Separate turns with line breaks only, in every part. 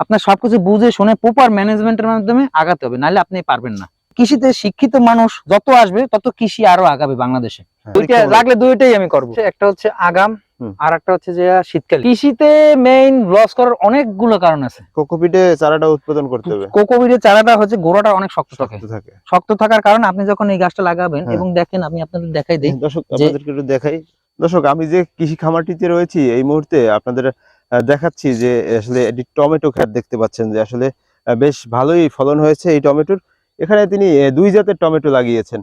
আপনার সবকিছু বুঝে শুনে প্রপার ম্যানেজমেন্টের মাধ্যমে আগাতে হবে নাহলে আপনি পারবেন না। কৃষিতে শিক্ষিত মানুষ যত আসবে তত কৃষি আরও আগাবে বাংলাদেশে। দুইটা লাগলে দুইটাই আমি করব। একটা হচ্ছে আগাম আর একটা হচ্ছে যে শীতকাল কৃষিতে মেইন লস করার অনেকগুলো কারণ আছে।
কোকোপিটে চারাটা উৎপাদন করতে হবে।
কোকোবিটের চারাটা হচ্ছে গোড়াটা অনেক শক্ত থাকে
শক্ত থাকে।
শক্ত থাকার কারণে আপনি যখন এই গাছটা লাগাবেন
হ্যাঁ।
এবং দেখেন আমি আপনাদের দেখাই দিই
দর্শক আপনাদেরকে একটু দেখাই। দর্শক আমি যে কৃষি খামারটিতে রয়েছি এই মুহূর্তে আপনাদের দেখাচ্ছি যে আসলে এটি টমেটো ক্ষেত দেখতে পাচ্ছেন যে আসলে বেশ ভালোই ফলন হয়েছে এই টমেটোর। এখানে তিনি দুই জাতের টমেটো লাগিয়েছেন।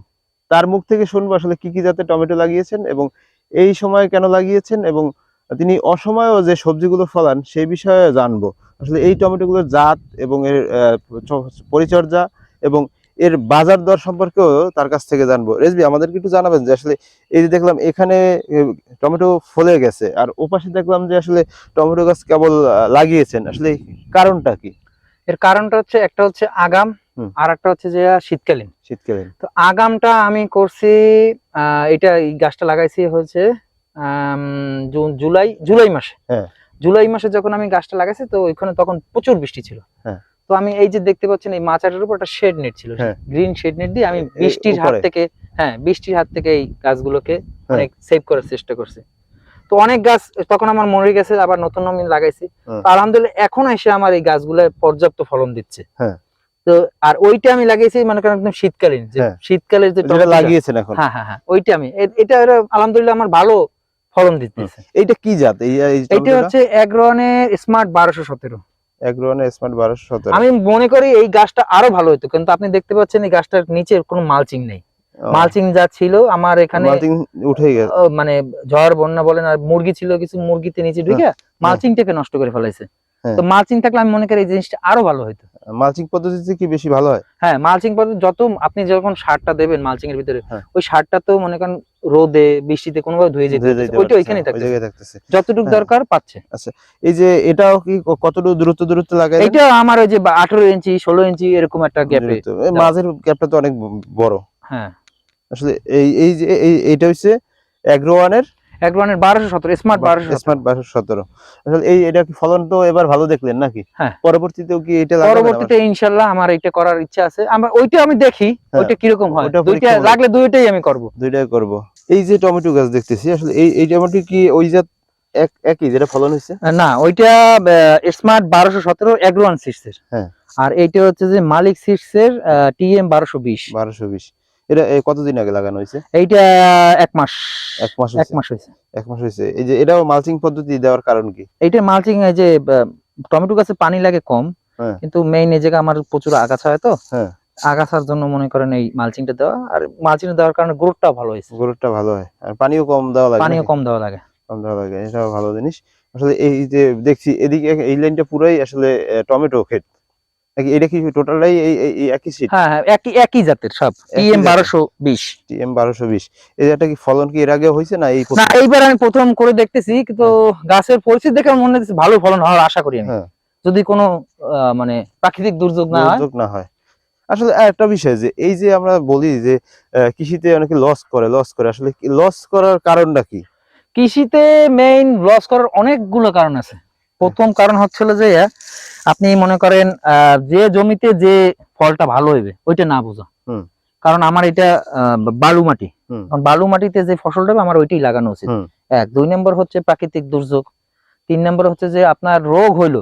তার মুখ থেকে শুনব আসলে কি কি জাতের টমেটো লাগিয়েছেন এবং এই সময় কেন লাগিয়েছেন এবং তিনি অসময়েও যে সবজিগুলো ফলান সেই বিষয়ে জানব। আসলে এই টমেটোগুলোর জাত এবং এর পরিচর্যা এবং এর বাজার দর সম্পর্কেও তার কাছ থেকে জানব। রেজবি আমাদেরকে একটু জানাবেন যে আসলে এই যে দেখলাম এখানে টমেটো ফলে গেছে আর ওপাশে দেখলাম যে আসলে টমেটো গাছ কেবল লাগিয়েছেন। আসলে কারণটা কি?
এর কারণটা হচ্ছে একটা হচ্ছে আগাম। আর একটা হচ্ছে যে শীতকালীন।
শীতকালীন।
তো আগামটা আমি করছি এটা এই গাছটা লাগাইছি হচ্ছে জুন জুলাই জুলাই মাসে।
হ্যাঁ।
জুলাই মাসে যখন আমি গাছটা লাগাইছি তো ওইখানে তখন প্রচুর বৃষ্টি ছিল।
হ্যাঁ।
তো আমি এই যে দেখতে পাচ্ছেন এই মাচাটার উপর একটা শেড নেট ছিল।
হ্যাঁ।
গ্রিন শেড নেট দিয়ে আমি বৃষ্টির হাত থেকে হ্যাঁ বৃষ্টির হাত থেকে এই গাছগুলোকে
হ্যাঁ।
অনেক সেভ করার চেষ্টা করছি। তো অনেক গাছ তখন আমার মরে গেছে আবার নতুন আমি লাগাইছি। তো আলহামদুলিল্লাহ এখন এসে আমার এই গাছগুলো পর্যাপ্ত ফলন দিচ্ছে।
হ্যাঁ।
তো আর ওইটা আমি লাগিয়েছি মনে করেন একদম শীতকালীন যে
হ্যাঁ।
শীতকালের যে
লাগিয়েছেন এখন।
হ্যাঁ হ্যাঁ হ্যাঁ ওইটা আমি এটা আলহামদুলিল্লাহ আমার ভালো ফলন দিতেছে।
এটা কি জাত?
এটা হচ্ছে এগ্রনের স্মার্ট বারোশো সতেরো।
এগ্রোনে স্মার্ট বারোশো সতেরো।
আমি মনে করি এই গাছটা আরও ভালো হতো কিন্তু আপনি দেখতে পাচ্ছেন এই গাছটার নিচে কোনো মালচিং নেই। মালচিং যা ছিল আমার এখানে
মালচিং গেছে।
মানে ঝড় বন্যা বলেন আর মুরগি ছিল কিছু মুরগিতে নিচে ঢুকে মালচিংটাকে নষ্ট করে ফেলাইছে।
হ্যাঁ।
তো মালচিং থাকলে আমি মনে করি এই জিনিসটা আরও ভালো হতো
মালচিং পদ্ধতিতে কি বেশি ভালো হয়?
হ্যাঁ মালচিং পদ্ধতি যত আপনি যখন সারটা দেবেন মালচিং এর ভিতরে
হ্যাঁ।
ওই সারটা তো মনে করেন রোদে বৃষ্টিতে কোনোভাবে ধুয়ে যেতে ওইটা ওইখানেই
থাকতেছে।
যতটুকু
হ্যাঁ।
দরকার পাচ্ছে।
আচ্ছা এই যে এটাও কি কতটুকু দূরত্ব দূরত্ব লাগে
এটা আমার ওই যে আঠারো ইঞ্চি ষোলো ইঞ্চি এরকম একটা গ্যাপে
মাঝের গ্যাপটা তো অনেক বড়।
হ্যাঁ।
আসলে এই এই যে এই এইটা হচ্ছে এগ্রো ওয়ানের
এক রনের বারোশো সতেরো স্মার্ট বারোশো
স্মার্ট বারোশো সতেরো। আসলে এই এটা কি ফলন তো এবার ভালো দেখলেন নাকি?
হ্যাঁ।
পরবর্তীতেও কি এটা
পরবর্তীতে ইনশাল্লাহ আমার এটা করার ইচ্ছা আছে। আমার ওইটা আমি দেখি
হ্যাঁ,
ওইটা কীরকম হয়? দুইটা লাগলে দুইটাই আমি করব।
দুইটাই করব। এই যে টমেটো গাছ দেখতেছি আসলে এই এই টমেটো কি ওই জাত এক একই যেটা ফলন হয়েছে?
না ওইটা স্মার্ট বারোশো সতেরো এগ্রোয়ান সিটস এর
হ্যাঁ।
আর এইটা হচ্ছে যে মালিক সিটস এর টিএম বারোশো বিশ।
বারোশো বিশ। এটা কতদিন আগে লাগানো হয়েছে?
এইটা এক মাস।
এক মাস
এক মাস হয়েছে।
এক মাস হয়েছে। এই যে এটাও মালচিং পদ্ধতি দেওয়ার কারণ কি?
এইটা মালচিং এই যে টমেটো গাছে পানি লাগে কম
হ্যাঁ।
কিন্তু মেইন এই জায়গায় আমার প্রচুর আগাছা হয় তো।
হ্যাঁ।
আগাছার জন্য মনে করেন এই মালচিংটা দেওয়া আর মালচিং দেওয়ার কারণে গ্রোথটা ভালো হয়েছে।
গ্রোথটা ভালো হয়। আর পানিও কম দেওয়া লাগে
পানিও কম দেওয়া লাগে।
কম দেওয়া লাগে এটাও ভালো জিনিস। আসলে এই যে দেখছি এদিকে এই লাইনটা পুরাই আসলে টমেটো ক্ষেত। এটা কি টোটালটাই এই একই সিট
হ্যাঁ হ্যাঁ একই একই জাতের সব। টিএম
জাতের।
বারোশো বিশ।
টিএম বারোশো বিশ। এই একটা কি ফলন কি এর আগে হয়েছে না এই
না? এইবার আমি প্রথম করে দেখতেছি কিন্তু গাছের পরিস্থিতি দেখে মনে হচ্ছে ভালো ফলন হওয়ার আশা করি আমি।
হ্যাঁ।
যদি কোনো মানে প্রাকৃতিক দুর্যোগ না হয়।
দুর্যোগ না হয়। আসলে একটা বিষয় যে এই যে আমরা বলি যে কৃষিতে অনেকে লস করে লস করে। আসলে লস করার কারণটা কি?
কৃষিতে মেইন লস করার অনেকগুলো কারণ আছে। প্রথম কারণ হচ্ছিল যে আপনি মনে করেন আহ, যে জমিতে যে ফলটা ভালো হইবে ওইটা না বোঝা। কারণ আমার এটা বালু মাটি। কারণ বালু মাটিতে যে ফসলটা হবে আমার ওইটাই লাগানো উচিত। এক। দুই নম্বর হচ্ছে প্রাকৃতিক দুর্যোগ। তিন নম্বর হচ্ছে যে আপনার রোগ হইল।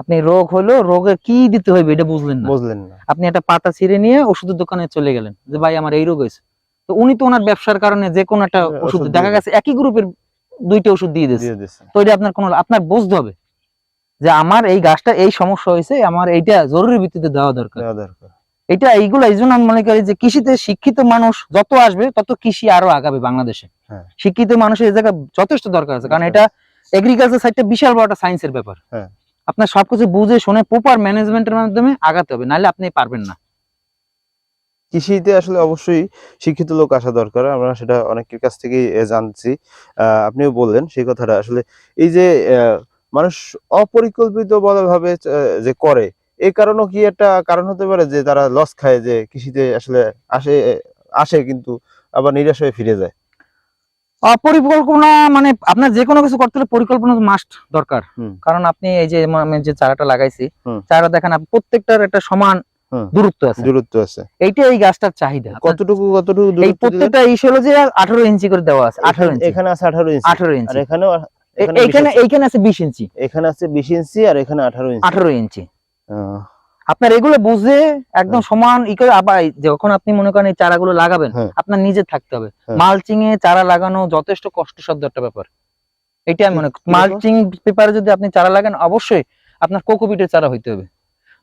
আপনি রোগ হইল রোগে কি দিতে হইবে এটা বুঝলেন না।
বুঝলেন না।
আপনি একটা পাতা ছিঁড়ে নিয়ে ওষুধের দোকানে চলে গেলেন যে ভাই আমার এই রোগ হয়েছে। তো উনি তো ওনার ব্যবসার কারণে যে কোনো একটা
ওষুধ
দেখা গেছে একই গ্রুপের দুইটা ওষুধ দিয়ে দিয়েছে। তো এটা আপনার কোনো আপনার বুঝতে হবে। যে আমার এই গাছটা এই সমস্যা হয়েছে আমার এইটা জরুরি ভিত্তিতে দেওয়া দরকার। এটা এইগুলো এই জন্য আমি মনে করি যে কৃষিতে শিক্ষিত মানুষ যত আসবে তত কৃষি আরও আগাবে বাংলাদেশে।
হ্যাঁ।
শিক্ষিত মানুষের এই জায়গায় যথেষ্ট দরকার আছে কারণ এটা এগ্রিকালচার সাইডটা বিশাল বড় একটা সায়েন্সের ব্যাপার।
হ্যাঁ।
আপনার সবকিছু বুঝে শুনে প্রপার ম্যানেজমেন্টের মাধ্যমে আগাতে হবে নাহলে আপনি পারবেন না।
কৃষিতে আসলে অবশ্যই শিক্ষিত লোক আসা দরকার আমরা সেটা অনেকের কাছ থেকেই জানছি। আহ, আপনিও বললেন সেই কথাটা। আসলে এই যে আহ, মানুষ অপরিকল্পিত ভাবে যে করে। এই কারণও কি একটা কারণ হতে পারে যে তারা লস খায় যে কৃষিতে আসলে আসে আসে কিন্তু আবার নিরাশ হয়ে ফিরে যায়?
আহ, পরিকল্পনা মানে আপনার যে কোনো কিছু করতে হলে পরিকল্পনা মাস্ট দরকার। কারণ আপনি এই যে আমি যে চারাটা লাগাইছি। চারা দেখেন আপনি প্রত্যেকটার একটা সমান দূরত্ব আছে।
দূরত্ব আছে।
এইটা এই গাছটার চাহিদা।
কতটুকু কতটুকু
এই প্রত্যেকটা ইস হলো যে আঠারো ইঞ্চি করে দেওয়া আছে আঠারো
এখানে-
ইঞ্চি
এখানে আছে আঠারো ইঞ্চি
আঠারো
আর
ইঞ্চি
এখানেও এখানে 20
এইখানে আছে বিশ ইঞ্চি।
এখানে আছে বিশ ইঞ্চি আর এখানে আঠারো ইঞ্চি।
আঠারো ইঞ্চি। আপনার এগুলো বুঝে একদম সমান ই করে আবার যখন আপনি মনে করেন এই চারাগুলো লাগাবেন
হ্যাঁ।
আপনার নিজে থাকতে হবে।
হ্যাঁ।
মালচিং এ চারা লাগানো যথেষ্ট কষ্টসাধ্য একটা ব্যাপার। এটা আমি মনে? মালচিং পেপারে যদি আপনি চারা লাগান অবশ্যই আপনার কোকোপিটের চারা হইতে হবে।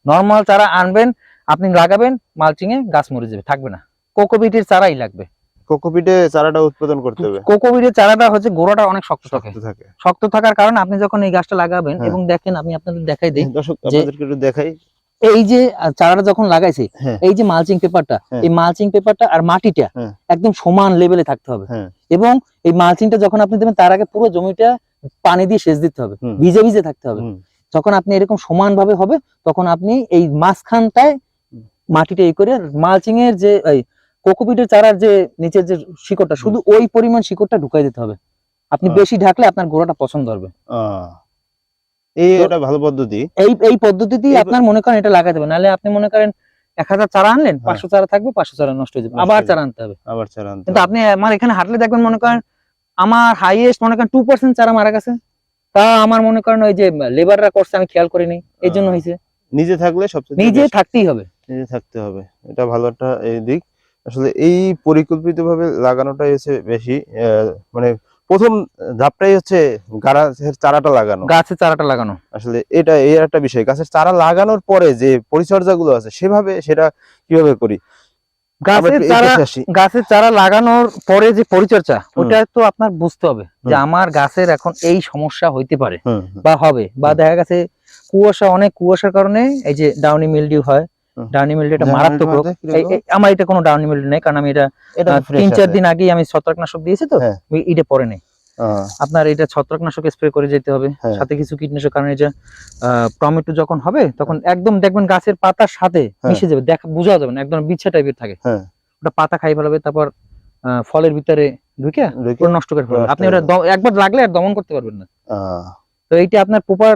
নর্মাল চারা আনবেন আপনি লাগাবেন মালচিং এ গাছ মরে যাবে থাকবে না। কোকোপিটের চারাই লাগবে।
কোকোপিটে চারাটা উৎপাদন করতে হবে
কোকোপিটের চারাটা হচ্ছে গোড়াটা অনেক শক্ত থাকে
শক্ত
থাকার কারণে আপনি যখন এই গাছটা লাগাবেন
হ্যাঁ।
এবং দেখেন আমি আপনাদের দেখাই দিই
দর্শক আপনাদেরকে একটু দেখাই
এই যে চারাটা যখন লাগাইছে
হ্যাঁ।
এই যে মালচিং পেপারটা
হ্যাঁ।
এই মালচিং পেপারটা আর মাটিটা। একদম সমান লেভেলে থাকতে হবে। এবং এই মালচিংটা যখন আপনি দেবেন তার আগে পুরো জমিটা পানি দিয়ে সেচ দিতে হবে ভিজে ভিজে থাকতে হবে যখন আপনি এরকম সমান ভাবে হবে তখন আপনি এই মাঝখানটায় মাটিটা এই করে মালচিং এর যে কোকোপিটের চারার যে নিচের যে শিকড়টা শুধু ওই পরিমাণ শিকড়টা ঢুকাই দিতে হবে। আপনি বেশি ঢাকলে আপনার গোড়াটা পছন্দ হবে।
এই ভালো পদ্ধতি।
এই এই পদ্ধতিতেই আপনার মনে করেন এটা লাগাতে হবে। নাহলে আপনি মনে করেন এক হাজার চারা আনলেন
হ্যাঁ।
পাঁচশো চারা থাকবে পাঁচশো চারা নষ্ট হয়ে যাবে। আবার চারা আনতে হবে।
আবার চারা আনতে
কিন্তু আপনি আমার এখানে হাঁটলে দেখবেন মনে করেন আমার হাইয়েস্ট মনে করেন টু পার্সেন্ট চারা মারা গেছে। তা আমার মনে করেন ওই যে লেবাররা করছে আমি খেয়াল করিনি। এই জন্য হয়েছে।
নিজে থাকলে সবচেয়ে
নিজে থাকতেই হবে।
নিজে থাকতে হবে। এটা ভালো একটা এই দিক আসলে এই পরিকল্পিত ভাবে লাগানোটাই হচ্ছে বেশি মানে প্রথম ধাপটাই হচ্ছে গাছের চারাটা লাগানো।
গাছের চারাটা লাগানো।
আসলে এটা এই একটা বিষয় গাছের চারা লাগানোর পরে যে পরিচর্যা গুলো আছে সেভাবে সেটা কীভাবে করি?
গাছের চারা লাগানোর পরে যে পরিচর্যা ওটা তো আপনার বুঝতে হবে যে আমার গাছের এখন এই সমস্যা হইতে পারে বা হবে। বা দেখা গেছে কুয়াশা অনেক কুয়াশার কারণে এই যে ডাউনি মিলডিউ হয়। ডাউনি মিলডিউ এটা মারাত্মক রোগ।
বলতে কীরকম?
এই- এই- আমার এটা কোনো ডাউনি মিলডিউ নেই কারণ আমি এটা
এটা
আহ,
তো fresh
তিন চার দিন আগেই আমি ছত্রাকনাশক দিয়েছি তো
হ্যাঁ।
এটা পরে নেই। আপনার এটা ছত্রাকনাশক স্প্রে করে যেতে হবে।
হ্যাঁ।
সাথে কিছু কীটনাশক কারণ এটা টমেটো যখন হবে তখন একদম দেখবেন গাছের পাতার সাথে
হ্যাঁ।
মিশে যাবে দেখা বোঝা যাবে না একদম বিচ্ছা টাইপের থাকে। ওটা পাতা খাই ফেলাবে তারপর ফলের ভিতরে ঢুকে নষ্ট করে ফেলবে। আপনি ওটা একবার লাগলে আর দমন করতে পারবেন না। তো এইটা আপনার প্রপার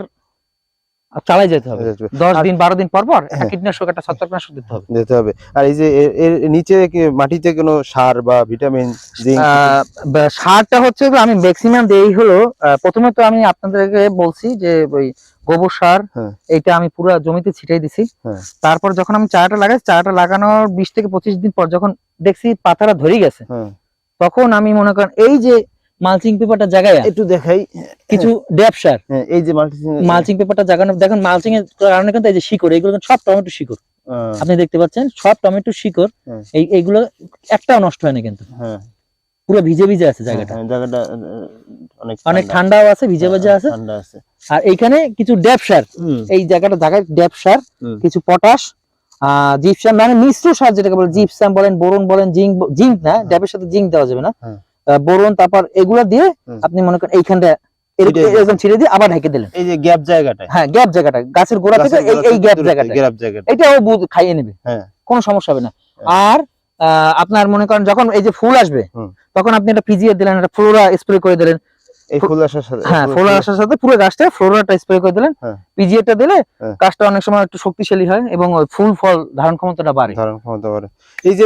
চালাই যেতে হবে দশ দিন বারো দিন পর পর
হ্যাঁ।
কীটনাশক একটা ছত্রাকনাশক দিতে হবে
দিতে হবে আর এই যে এর- নিচে মাটিতে কোনো সার বা ভিটামিন
সারটা হচ্ছে আমি ম্যাক্সিমাম দেই হলো প্রথমে তো আমি আপনাদেরকে বলছি যে ওই গোবর সার
হ্যাঁ।
এইটা আমি পুরো জমিতে ছিটাই দিছি
হ্যাঁ।
তারপর যখন আমি চারাটা লাগাই চারাটা লাগানোর বিশ থেকে পঁচিশ দিন পর যখন দেখছি পাতাটা ধরে গেছে। তখন আমি মনে করেন এই যে মালচিং পেপারটা জায়গায়
একটু দেখাই।
কিছু ড্যাপ সার।
হ্যাঁ, এই যে মাল্টি
মালচিং পেপারটা জাগানো দেখেন মালচিং এর কারণে কিন্তু এই যে শিকড় এগুলো সব টমেটো শিকড়। আপনি দেখতে পাচ্ছেন সব টমেটো শিকড়
হ্যাঁ।
এই এইগুলো একটাও নষ্ট হয়নি কিন্তু।
হ্যাঁ।
পুরো ভিজে ভিজে আছে জায়গাটা।
জায়গাটা অনেক
অনেক ঠান্ডাও আছে ভিজে ভিজে আছে।
ঠান্ডা আছে।
আর এইখানে কিছু ড্যাপ সার।
হুম,
এই জায়গাটা জায়গায় ড্যাপ সার কিছু পটাশ জিপসাম মানে মিশ্র সার যেটাকে বলে জিপসাম বলেন বোরন বলেন জিঙ্ক জিঙ্ক না ড্যাপের সাথে জিঙ্ক দেওয়া যাবে না। বোরন তারপর এগুলো দিয়ে আপনি মনে করেন এইখানটা এরকম ছিঁড়ে দিয়ে আবার ঢেকে দিলেন।
এই যে গ্যাপ জায়গাটায়।
হ্যাঁ গ্যাপ জায়গাটা গাছের গোড়া থেকে এই গ্যাপ জায়গাটা
গ্যাপ
খাইয়ে নেবে।
হ্যাঁ।
কোনো সমস্যা হবে না।
হ্যাঁ।
আর আহ, আপনার মনে করেন যখন এই যে ফুল আসবে তখন আপনি একটা ফিজিয়ে দিলেন একটা ফ্লোরা স্প্রে করে দিলেন।
এই ফুল আসার সাথে
হ্যাঁ
ফুল-
আসার সাথে পুরো গাছটা ফ্লোরাটা স্প্রে করে দিলেন।
হ্যাঁ।
পিজিএটা দিলে
হ্যাঁ।
গাছটা অনেক সময় একটু শক্তিশালী হয় এবং ওই ফুল ফল ধারণ ক্ষমতাটা বাড়ে।
ধারণ ক্ষমতা বাড়ে। এই যে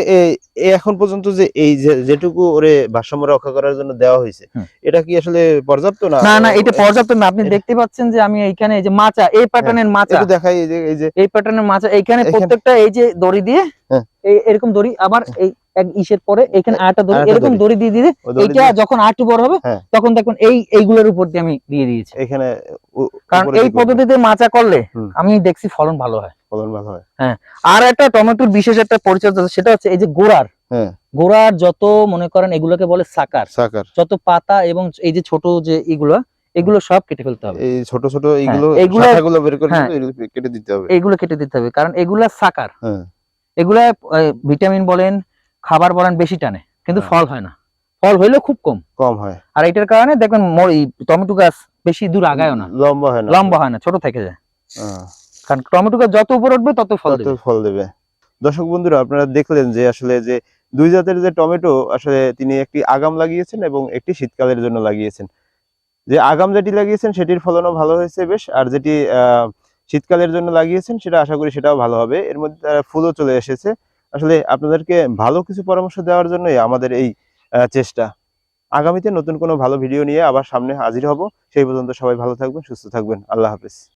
এখন পর্যন্ত যে এই যেটুকু ওরে ভারসাম্য রক্ষা করার জন্য দেওয়া হয়েছে এটা কি আসলে পর্যাপ্ত না?
না না এটা পর্যাপ্ত না। আপনি দেখতে পাচ্ছেন যে আমি এইখানে এই যে মাচা এই প্যাটার্নের মাচা।
একটু দেখাই এই যে এই যে
এই প্যাটার্নের মাচা এইখানে প্রত্যেকটা এই যে দড়ি দিয়ে
হ্যাঁ।
এই এরকম দড়ি আবার এই এক ইসের পরে এখানে আরেকটা দড়ি এরকম
দড়ি।
দিয়ে দিয়ে
দিয়ে।
যখন আরেকটু বড় হবে
হ্যাঁ।
তখন দেখবেন এই এইগুলোর উপর দিয়ে আমি দিয়ে দিয়েছি।
এখানে
কারণ এই পদ্ধতিতে মাচা করলে আমি দেখছি ফলন ভালো হয়।
ফলন ভালো হয়।
আর একটা টমেটোর বিশেষ একটা পরিচর্যা সেটা হচ্ছে এই যে গোড়ার।
হ্যাঁ।
গোড়ার যত মনে করেন এগুলোকে বলে সাকার।
সাকার।
যত পাতা এবং এই যে ছোট যে এগুলো এগুলো সব কেটে ফেলতে হবে।
এই ছোট ছোট শাখাগুলো বের করে
হ্যাঁ।
এগুলো কেটে দিতে হবে।
এগুলো কেটে দিতে হবে কারণ এগুলা সাকার।
হ্যাঁ।
এগুলা ভিটামিন বলেন খাবার বলেন বেশি টানে কিন্তু
হ্যাঁ।
ফল হয় না। ফল হইলেও খুব কম।
কম হয়।
আর এটার কারণে দেখবেন টমেটো গাছ বেশি দূর আগায়ও না।
লম্বা হয় না।
লম্বা হয় না ছোট থেকে যায়।
হ্যাঁ।
কারণ টমেটো গাছ যত উপরে উঠবে তত ফল দেবে।
ফল দেবে। দর্শক বন্ধুরা আপনারা দেখলেন যে আসলে যে দুই জাতের যে টমেটো আসলে তিনি একটি আগাম লাগিয়েছেন এবং একটি শীতকালের জন্য লাগিয়েছেন। যে আগাম যেটি লাগিয়েছেন সেটির ফলনও ভালো হয়েছে বেশ আর যেটি আহ, শীতকালের জন্য লাগিয়েছেন সেটা আশা করি সেটাও ভালো হবে। এর মধ্যে তারা ফুলও চলে এসেছে। আসলে আপনাদেরকে ভালো কিছু পরামর্শ দেওয়ার জন্যই আমাদের এই চেষ্টা। আগামীতে নতুন কোনো ভালো ভিডিও নিয়ে আবার সামনে হাজির হব। সেই পর্যন্ত সবাই ভালো থাকবেন, সুস্থ থাকবেন। আল্লাহ হাফেজ।